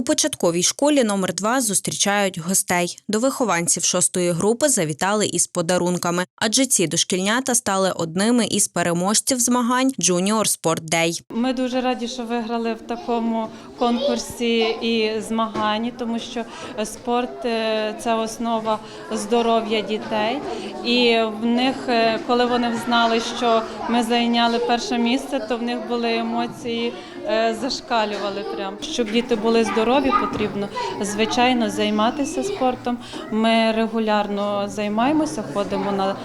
У початковій школі номер 2 зустрічають гостей. До вихованців шостої групи завітали із подарунками, адже ці дошкільнята стали одними із переможців змагань Junior Sport Day. Ми дуже раді, що виграли в такому конкурсі і змаганні, тому що спорт е, це основа здоров'я дітей. І в них, е, коли вони знали, що ми зайняли перше місце, то в них були емоції е, зашкалювали прям. Щоб діти були здорові, потрібно звичайно займатися спортом. Ми регулярно займаємося, ходимо на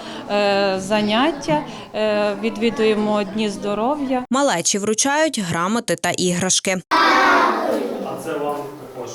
заняття, відвідуємо дні здоров'я. Малечі вручають грамоти та іграшки. Це вам також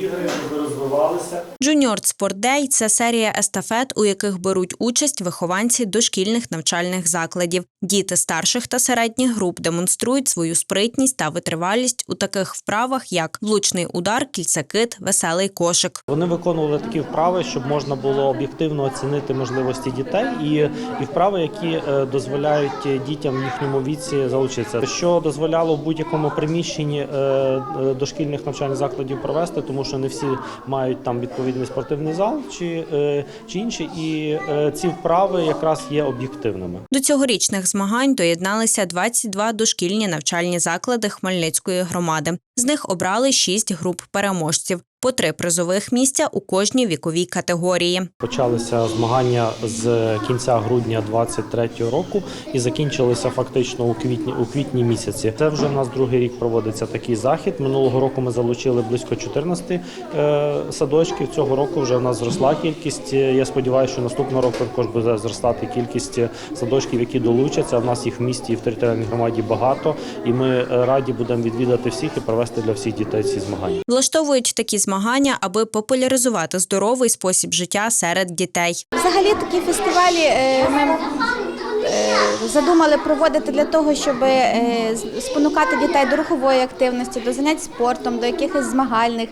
ігри, щоб ви розвивалися. Junior Sport Day – це серія естафет, у яких беруть участь вихованці дошкільних навчальних закладів. Діти старших та середніх груп демонструють свою спритність та витривалість у таких вправах, як влучний удар, кільцекит, веселий кошик. Вони виконували такі вправи, щоб можна було об'єктивно оцінити можливості дітей і, і вправи, які е, дозволяють дітям в їхньому віці залучитися, що дозволяло в будь-якому приміщенні е, е, дошкільних навчальних закладів провести, тому що не всі мають там відповідний спортивний зал чи, е, чи інші, і е, ці вправи якраз є об'єктивними. До цьогорічних змагань доєдналися 22 дошкільні навчальні заклади Хмельницької громади. З них обрали шість груп переможців, по три призових місця у кожній віковій категорії. Почалися змагання з кінця грудня 23-го року і закінчилися фактично у квітні у квітні місяці. Це вже в нас другий рік проводиться такий захід. Минулого року ми залучили близько 14 е, садочків. Цього року вже в нас зросла кількість. Я сподіваюся, що наступного року також буде зростати кількість садочків, які долучаться. У нас їх в місті і в територіальній громаді багато, і ми раді будемо відвідати всіх і провести для всіх дітей ці змагання. Влаштовують такі змагання, аби популяризувати здоровий спосіб життя серед дітей. Взагалі такі фестивалі е, ми е, задумали проводити для того, щоб е, спонукати дітей до рухової активності, до занять спортом, до якихось змагальних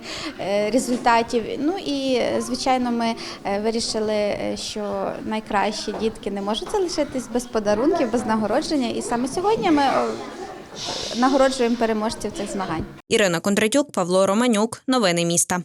результатів. Ну і звичайно, ми вирішили, що найкращі дітки не можуть залишитись без подарунків, без нагородження. І саме сьогодні ми нагороджуємо переможців цих змагань. Ірина Кондратюк, Павло Романюк. Новини міста.